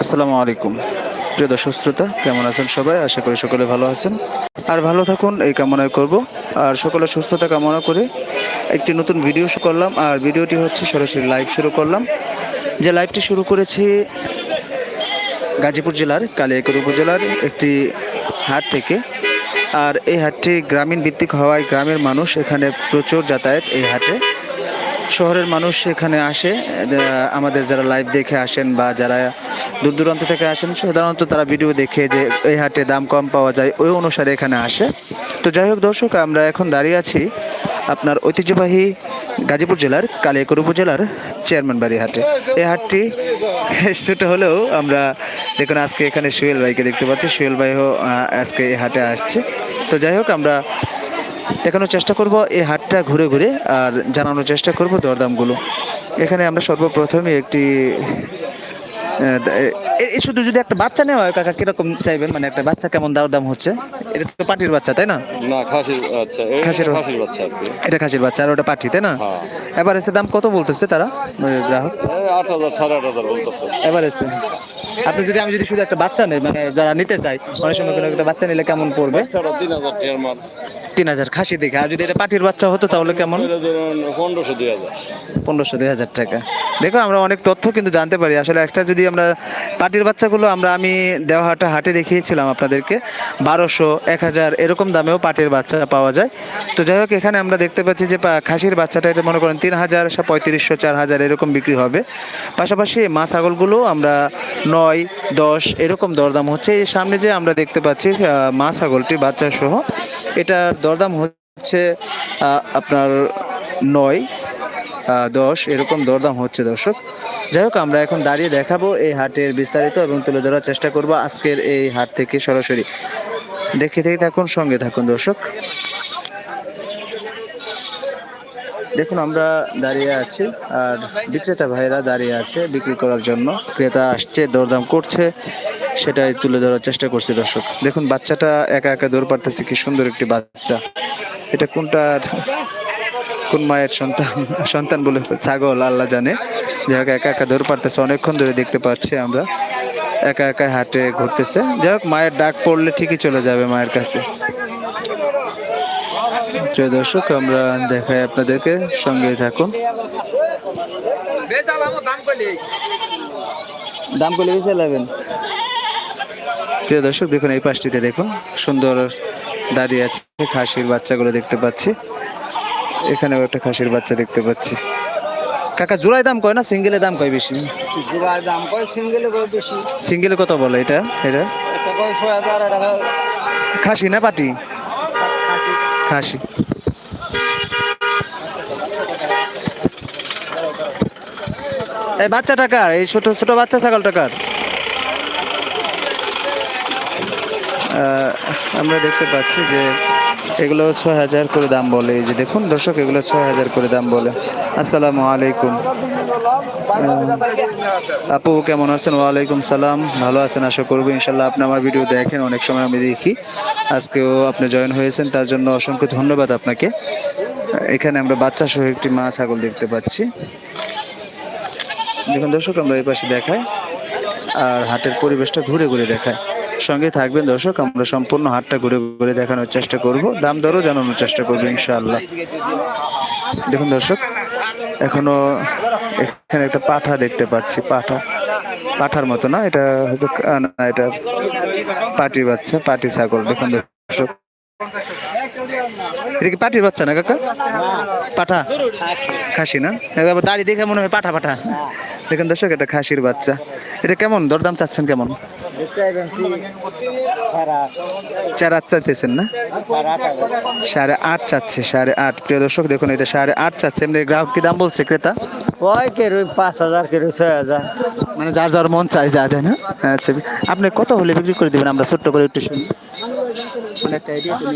আসসালামু আলাইকুম। প্রিয় দর্শক শ্রোতা, কেমন আছেন সবাই? আশা করি সকলে ভালো আছেন। আর ভালো থাকুন, এই কামনায় করব। আর সকলের সুস্থতা কামনা করে একটি নতুন ভিডিও করলাম। আর ভিডিওটি হচ্ছে সরাসরি লাইভ শুরু করলাম। যে লাইভটি শুরু করেছি গাজীপুর জেলার কালিয়াকৈর উপজেলার একটি হাট থেকে। আর এই হাটটি গ্রামীণ ভিত্তিক হওয়ায় গ্রামের মানুষ এখানে প্রচুর যাতায়াত এই হাটে। শহরের মানুষ এখানে আসে আমাদের যারা লাইভ দেখে আসেন বা যারা দূর দূরান্ত থেকে আসেন, সাধারণত তারা ভিডিও দেখে যে এই হাটে দাম কম পাওয়া যায়, ওই অনুসারে এখানে আসে। তো যাই হোক দর্শক, আমরা এখন দাঁড়িয়ে আছি আপনার ঐতিহ্যবাহী গাজীপুর জেলার কালিয়াকৈর উপজেলার চেয়ারম্যান বাড়ি হাটে। এই হাটটি ছোট হলেও আমরা দেখুন আজকে এখানে সুয়েল ভাইকে দেখতে পাচ্ছি। সুয়েল ভাইও আজকে এই হাটে আসছে। তো যাই হোক, আমরা দেখানোর চেষ্টা করব এই হাটটা ঘুরে ঘুরে আর জানানোর চেষ্টা করব দরদামগুলো। এখানে আমরা সর্বপ্রথমে একটি শুধু যদি একটা বাচ্চা নেওয়া হয় কাকা কীরকম চাইবেন? মানে একটা বাচ্চা কেমন দাম দাম হচ্ছে? এটা তো পাটির বাচ্চা তাই না? না খাসির এই খাসির- বাচ্চা। এটা খাসির বাচ্চা আর ওটা পাটি তাই না? হ্যাঁ। এবার এসে দাম কত বলতেছে তারা মানে গ্রাহক? আট হাজার সাড়ে আট হাজার বলতেছে। এবার এসে আপনি যদি আমি যদি শুধু একটা বাচ্চা নেই মানে যারা নিতে চাই অনেক সময় কোনো একটা বাচ্চা নিলে কেমন পড়বে? তিন হাজার তিন হাজার খাসি দেখে। আর যদি এটা পাটির বাচ্চা হতো তাহলে কেমন? পনেরোশো দুই হাজার। পনেরোশো দুই হাজার টাকা। দেখো আমরা অনেক তথ্য কিন্তু জানতে পারি। আসলে একটা যদি আমরা পাটির বাচ্চাগুলো আমরা আমি দেওয়াহাটা হাটে দেখিয়েছিলাম আপনাদেরকে বারোশো এক হাজার এরকম দামেও পাটির বাচ্চা পাওয়া যায়। তো যাই হোক এখানে আমরা দেখতে পাচ্ছি যে খাসির বাচ্চাটা এটা মনে করেন তিন হাজার পঁয়ত্রিশশো চার হাজার এরকম বিক্রি হবে। পাশাপাশি মা ছাগলগুলো আমরা নয় দশ এরকম দরদাম হচ্ছে। এই সামনে যে আমরা দেখতে পাচ্ছি মা ছাগলটি বাচ্চা সহ এটা দরদাম হচ্ছে আপনার নয় দশ, এরকম দরদাম হচ্ছে দর্শক। যাই হোক, আমরা এখন দাঁড়িয়ে দেখাবো এই হাটের বিস্তারিত এবং তুলে ধরার চেষ্টা করব আজকের এই হাট থেকে সরাসরি। দেখে থেকে থাকুন, সঙ্গে থাকুন দর্শক। দেখুন, আমরা দাঁড়িয়ে আছি আর বিক্রেতা ভাইরা দাঁড়িয়ে আছে বিক্রি করার জন্য। ক্রেতা আসছে, দরদাম করছে। সেটাই তুলে ধরার চেষ্টা করছি দর্শক। দেখুন বাচ্চাটা একা একা দৌড় পারতেছে কি সুন্দর একটি বাচ্চা। এটা কোনটার কোন মায়ের সন্তান? সন্তান বলে ছাগল আল্লাহ জানে। যাই হোক একা একা দৌড় পারতেছে অনেকক্ষণ ধরে দেখতে পাচ্ছি আমরা। একা একা হাটে ঘুরতেছে। যাই হোক মায়ের ডাক পড়লে ঠিকই চলে যাবে মায়ের কাছে। প্রিয় দর্শক আমরা দেখাই আপনাদেরকে সঙ্গে থাকুন। দাম করলে বেশি লাগবেন প্রিয় দর্শক দেখুন এই পাশটিতে দেখুন সুন্দর দাঁড়িয়ে আছে খাসির বাচ্চাগুলো দেখতে পাচ্ছি। এখানেও একটা খাসির বাচ্চা দেখতে পাচ্ছি। কাকা জোড়ায় দাম কয় না? সিঙ্গেলের দাম কয় বেশি? জোড়ায় দাম কয়? সিঙ্গেলে কয় বেশি? সিঙ্গেলে কত বলে এটা? এটা? খাসি না পাটি? খাসি। এই বাচ্চা টাকার এই ছোট ছোট বাচ্চা ছাগল টাকার আমরা দেখতে পাচ্ছি যে এগুলো ছয় হাজার করে দাম বলে। এই যে দেখুন, দর্শক, এগুলো ছয় হাজার করে দাম বলে। আসসালামু আলাইকুম। আপু, কেমন আছেন? ওয়ালাইকুম সালাম। ভালো আছেন? আশা করব ইনশাল্লাহ আপনি আমার ভিডিও দেখেন, অনেক সময় আমি দেখি। আজকেও আপনি জয়েন হয়েছেন, তার জন্য অসংখ্য ধন্যবাদ আপনাকে। এখানে আমরা বাচ্চা সহ একটি মা ছাগল দেখতে পাচ্ছি। দেখুন দর্শক, আমরা এই পাশে দেখাই, আর হাটের পরিবেশটা ঘুরে ঘুরে দেখায় সঙ্গে থাকবেন দর্শক, আমরা সম্পূর্ণ হাটটা ঘুরে ঘুরে দেখানোর চেষ্টা করব। দাম দরও জানানোর চেষ্টা করব ইনশাআল্লাহ। দেখুন দর্শক, এখনও এখানে একটা পাঠা দেখতে পাচ্ছি, পাঠা। পাঠার মতো না, এটা হয়তো না, এটা পাটি বাচ্চা, পাটি ছাগল। দেখুন দর্শক। এটা কি পাটির বাচ্চা না কাকা? পাঠা? খাসি না? এবার দাড়ি দেখে মনে হয় পাঠা পাঠা। দেখুন দর্শক এটা খাসির বাচ্চা। এটা কেমন? দরদাম চাচ্ছেন কেমন? চার আট চাইতেছেন না? সাড়ে আট চাচ্ছে সাড়ে আট। প্রিয় দর্শক দেখুন এটা সাড়ে আট চাচ্ছে। এমনি গ্রাহক কি দাম বলছে ক্রেতা? কয় কে রুই পাঁচ হাজার কে রুই ছয় হাজার। মানে যার যার মন চাই যা দেয় না? আচ্ছা আপনি কত হলে বিক্রি করে দিবেন? আমরা ছোট্ট করে একটু শুনি। মানে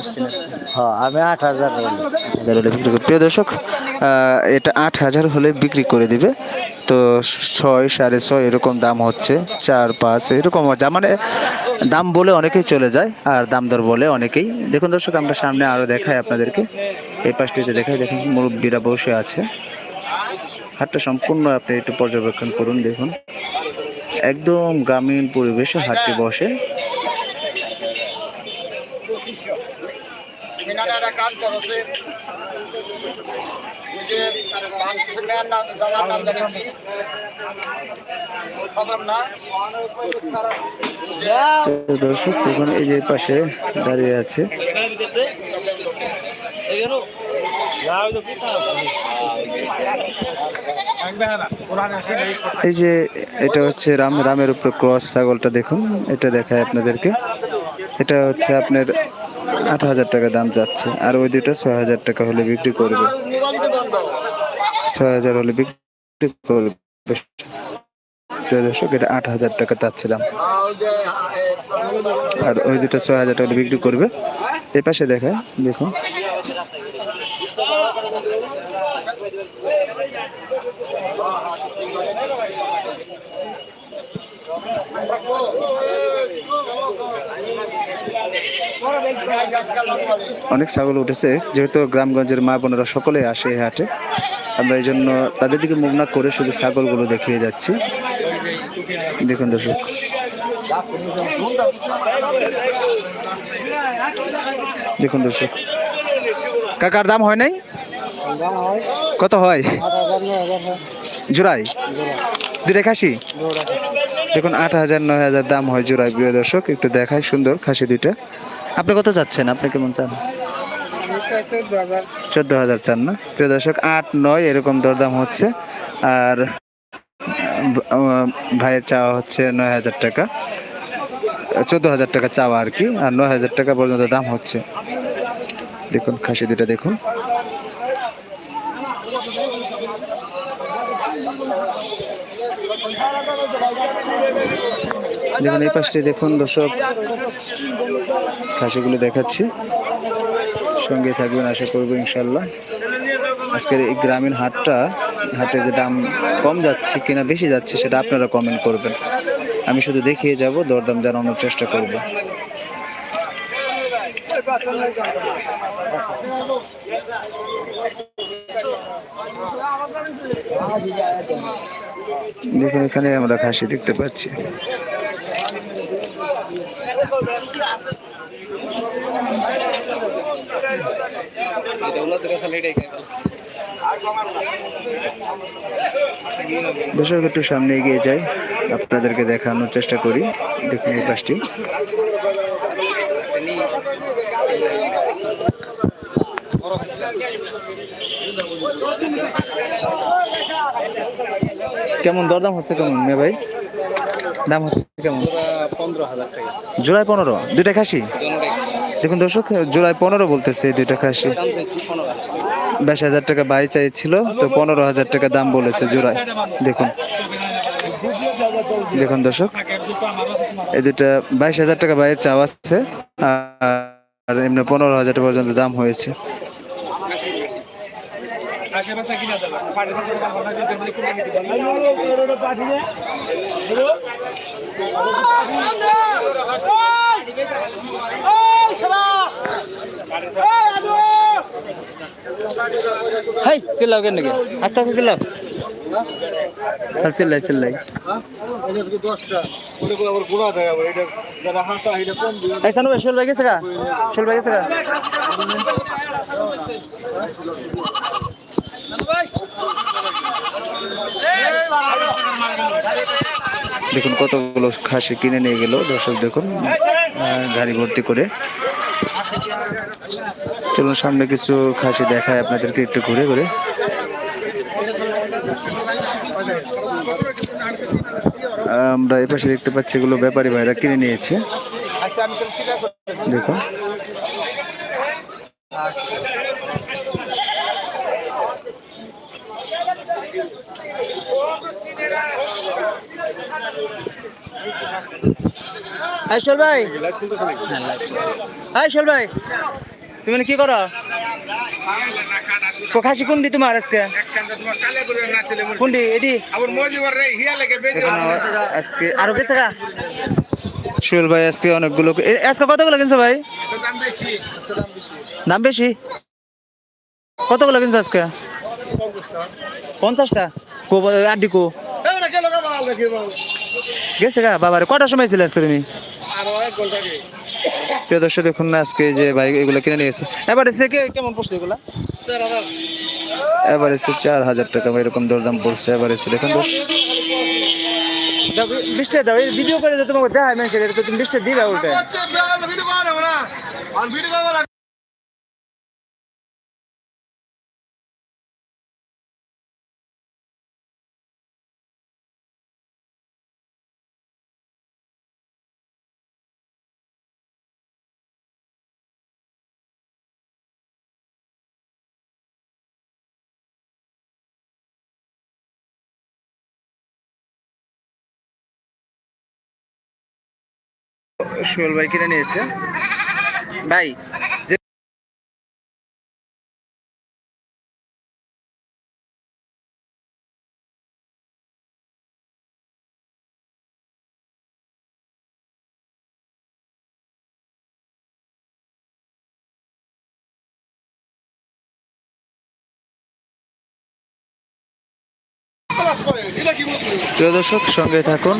আসছেন হ্যাঁ আমি আট হাজার হাজার হলে বিক্রি করে। প্রিয় দর্শক এটা আট হাজার হলে বিক্রি করে দিবে। তো ছয় সাড়ে ছয় এরকম দাম হচ্ছে চার পাঁচ এরকম যা মানে দাম বলে অনেকেই চলে যায় আর দাম দর বলে অনেকেই। দেখুন দর্শক আমরা সামনে আরও দেখাই আপনাদেরকে। এই পাশটিতে দেখাই দেখুন মুরব্বীরা বসে আছে। হাটটা সম্পূর্ণ আপনি একটু পর্যবেক্ষণ করুন দেখুন। একদম গ্রামীণ পরিবেশে হাটটি বসে। তো দর্শক দেখুন এই যে পাশে দাঁড়িয়ে আছে। এই যে এটা হচ্ছে রাম, রামের উপরে ক্রস ছাগলটা দেখুন, এটা দেখায় আপনাদেরকে। এটা হচ্ছে আপনার আট হাজার টাকা দাম যাচ্ছে। আর ওই দুটো ছয় হাজার টাকা হলে বিক্রি করবে। ছয় হাজার হলে বিক্রি করবে। এটা আট হাজার টাকা চাচ্ছিলাম আর ওই দুটো ছয় হাজার টাকা বিক্রি করবে। এ পাশে দেখায়, দেখুন। অনেক ছাগল উঠেছে, যেহেতু গ্রামগঞ্জের মা বোনেরা সকলে আসে এই হাটে। আমরা এই জন্য তাদের দিকে মুখ না করে শুধু ছাগলগুলো দেখিয়ে যাচ্ছি। দেখুন দর্শক। দেখুন দর্শক। কাকার দাম হয় নাই? কত হয়? জোড়াই দুটাই খাসি দেখুন আট হাজার, নয় হাজার দাম হয় জোড়াই প্রিয় দর্শক। একটু দেখায় সুন্দর, খাসি দুইটা। আপনি কত চাচ্ছেন? আপনি কেমন চান? চোদ্দ হাজার চান না? প্রিয় দর্শক, আট, নয় এরকম দরদাম হচ্ছে। আর ভাইয়ের চাওয়া হচ্ছে নয় হাজার টাকা। চোদ্দ হাজার টাকা চাওয়া আর কি, আর নয় হাজার টাকা পর্যন্ত দাম হচ্ছে। দেখুন, খাসি দুটা দেখুন। দেখুন, এই পাশটি দেখুন দর্শক। খাসিগুলো দেখাচ্ছি। সঙ্গে থাকবেন, আশা করব ইনশাল্লাহ আজকের এই গ্রামীণ হাটটা, হাটে যে দাম কম যাচ্ছে কিনা, বেশি যাচ্ছে, সেটা আপনারা কমেন্ট করবেন। আমি শুধু দেখিয়ে যাব, দরদাম জানানোর চেষ্টা করব। দেখুন, এখানে আমরা খাসি দেখতে পাচ্ছি। দর্শক একটু সামনে এগিয়ে যাই। আপনাদেরকে দেখানোর চেষ্টা করি। দেখুন এই পাশটি। কেমন দরদাম হচ্ছে কেমন মেয়ে ভাই? দাম হচ্ছে কেমন? পনেরো হাজার টাকা। জোড়ায় পনেরো দুইটা খাসি? দেখুন দর্শক জোড়ায় পনেরো বলতেছে এই দুইটা খাসি। বাইশ হাজার টাকা বাই চাইছিল, তো পনেরো হাজার টাকা দাম বলেছে জোড়ায় দেখুন। দেখুন দর্শক, এই দুটা বাইশ হাজার টাকা বাইয়ের চাওয়া আছে, আর এমনি পনেরো হাজার টাকা পর্যন্ত দাম হয়েছে। হাই, চিল্লাও কেন নাকি? আস্তে আস্তে চিল্লাও। হ্যাঁ চিল্লাই চিল্লাই। এই সানু শোল ভাই গেছে গা? শোল গেছে গা? দেখুন কতগুলো খাসি কিনে নিয়ে গেল, দর্শক দেখুন। গাড়ি ভর্তি করে। চলুন, সামনে কিছু খাসি দেখায় আপনাদেরকে একটু ঘুরে ঘুরে। আমরা এই পাশে দেখতে পাচ্ছি এগুলো ব্যাপারী ভাইরা কিনে নিয়েছে। দেখুন। আইসল ভাই। আইসল ভাই। তুমি কি করো? কো খাসি কোনটি তোমার আজকে? কোনটি এটি আজকে আরও গেছে গা। ভাই আজকে অনেকগুলো এ, আজকে কতগুলো কিনছো ভাই? দাম বেশি। কতগুলো কিনছো আজকে? পঞ্চাশটা? কো আড্ডি কো? গেছে গা বাবারে। কটার সময় ছিল আজকে তুমি? প্রিয় দর্শক দেখুন না আজকে যে বাইক এগুলো কিনে নিয়েছে এবার এসে কে কেমন পড়ছে এগুলা? এবার এসে চার হাজার টাকা এরকম দরদাম পড়ছে এবার এসে দেখুন বৃষ্টি দাও এই ভিডিও করে যে তোমাকে দেখায় মানুষের এটা তুমি বৃষ্টি দিবা উল্টে। সোহেল ভাই কিনে নিয়েছে। ভাই প্রিয় দর্শক সঙ্গে থাকুন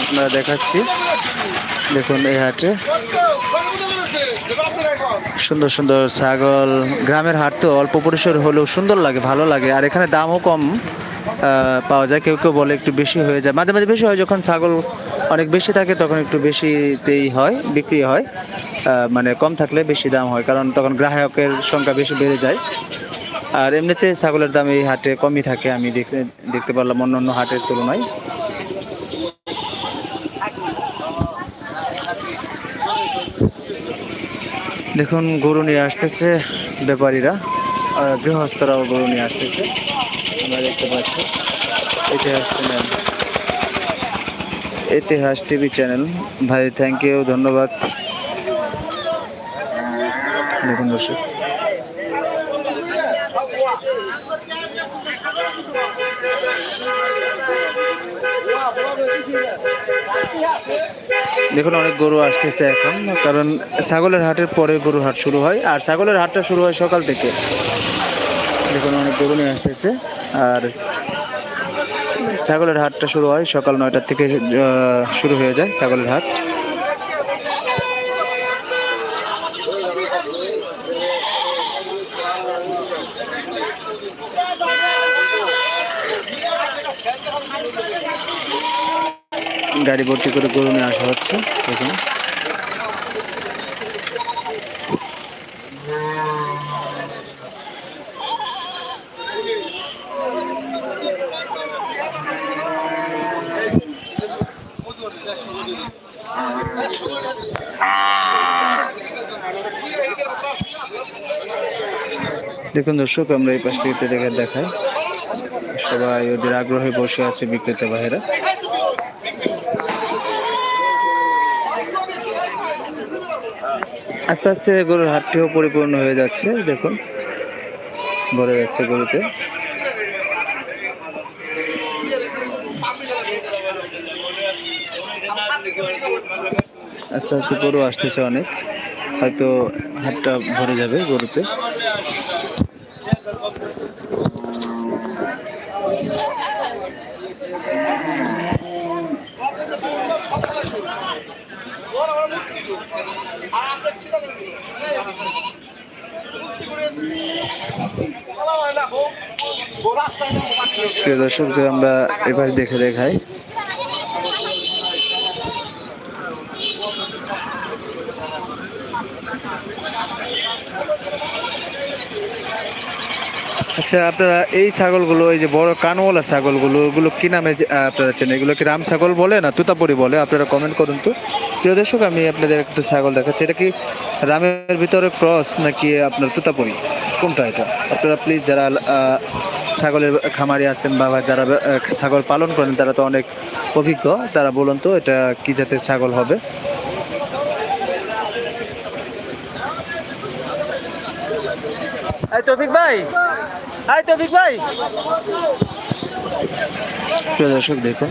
আপনারা দেখাচ্ছি। দেখুন, এই হাটে সুন্দর সুন্দর ছাগল। গ্রামের হাট তো অল্প পরিসর হলেও সুন্দর লাগে, ভালো লাগে। আর এখানে দামও কম পাওয়া যায়। কেউ কেউ বলে একটু বেশি হয়ে যায়। মাঝে মাঝে বেশি হয়, যখন ছাগল অনেক বেশি থাকে, তখন একটু বেশিতেই হয়, বিক্রি হয়। মানে কম থাকলে বেশি দাম হয়, কারণ তখন গ্রাহকের সংখ্যা বেশি বেড়ে যায়। আর এমনিতে ছাগলের দাম এই হাটে কমই থাকে, আমি দেখতে দেখতে পারলাম অন্য অন্য হাটের তুলনায়। দেখুন, গরু নিয়ে আসতেছে ব্যাপারীরা গৃহস্থরাও গরু নিয়ে আসতেছে। আমরা দেখতে পাচ্ছি, ইতিহাস চ্যানেল। ইতিহাস টিভি চ্যানেল। ভাই থ্যাংক ইউ ধন্যবাদ। দেখুন, দর্শক। দেখুন, অনেক গরু আসতেছে এখন, কারণ ছাগলের হাটের পরে গরু হাট শুরু হয়, আর ছাগলের হাটটা শুরু হয় সকাল থেকে। দেখুন, অনেক গরু নিয়ে আসতেছে, আর ছাগলের হাটটা শুরু হয় সকাল নয়টার থেকে শুরু হয়ে যায় ছাগলের হাট। গাড়ি ভর্তি করে গরু নিয়ে আসা হচ্ছে দেখুন দেখুন দর্শক, আমরা এই পাশ থেকে দেখে দেখাই। সবাই ওদের আগ্রহে বসে আছে বিক্রেতা ভাইরা আস্তে আস্তে গরুর হাটটিও পরিপূর্ণ হয়ে যাচ্ছে, দেখুন। ভরে যাচ্ছে গরুতে। আস্তে আস্তে গরু আসতেছে অনেক। হয়তো হাটটা ভরে যাবে গরুতে। প্রিয় দর্শকদের, আমরা এবার দেখে দেখাই। আচ্ছা আপনারা এই ছাগলগুলো, এই যে বড় কানওয়ালা ছাগলগুলো ওগুলো কি নামে আপনারা চেনেন? এগুলো কি রাম ছাগল বলে না তুতাপুরি বলে? আপনারা কমেন্ট করুন তো। প্রিয় দর্শক, আমি আপনাদের একটু ছাগল দেখাচ্ছি। এটা কি রামের ভিতরে ক্রস নাকি আপনার তুতাপুরি? কোনটা এটা? আপনারা প্লিজ যারা ছাগলের খামারি আছেন বা যারা ছাগল পালন করেন তারা তো অনেক অভিজ্ঞ। তারা বলুন তো এটা কি জাতের ছাগল হবে? তৌফিক ভাই এই তৌফিক ভাই। প্রিয় দর্শক দেখুন।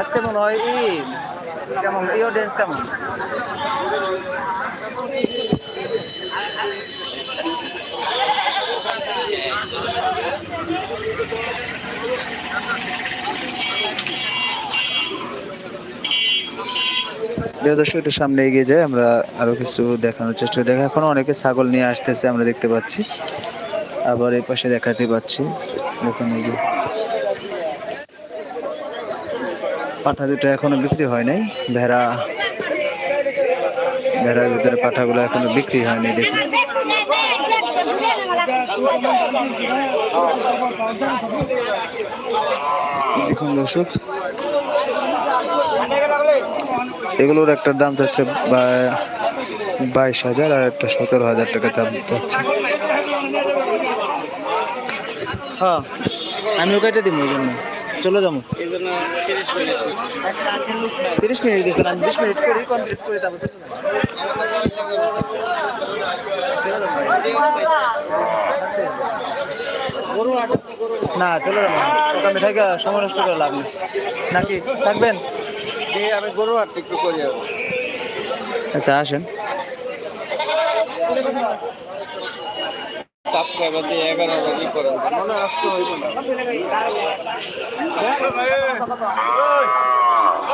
আজকে মনে হয় ই কেমন দর্শক, একটু সামনে এগিয়ে যায় আমরা আরও কিছু দেখানোর চেষ্টা। দেখা, এখনও অনেকে ছাগল নিয়ে আসতেছে, আমরা দেখতে পাচ্ছি। আবার এই পাশে দেখাতে পাচ্ছি। দেখুন এই যে পাঠা দুটো এখনও বিক্রি হয় নাই। ভেড়া ভেড়ার ভিতরে পাঠাগুলো এখনও বিক্রি হয়নি, দেখুন। দেখুন দর্শক, এগুলোর একটা দাম যাচ্ছে বা- বাইশ হাজার আর একটা সতেরো হাজার টাকা দাম যাচ্ছে। হ্যাঁ আমি ওকে দিব ওই জন্য। চলে যাব। তিরিশ মিনিট দিয়েছেন আমি বিশ মিনিট করি, কমপ্লিট করি তারপর। না চলে যাব ওখানে থেকে সময় নষ্ট করে লাভ নেই। নাকি? থাকবেন? আমি গরু হাট একটু করি আচ্ছা আসেন। এগারো হাজার ই করেন। মনে আসতে হইব না।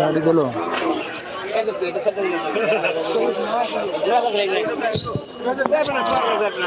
হাড়িগুলো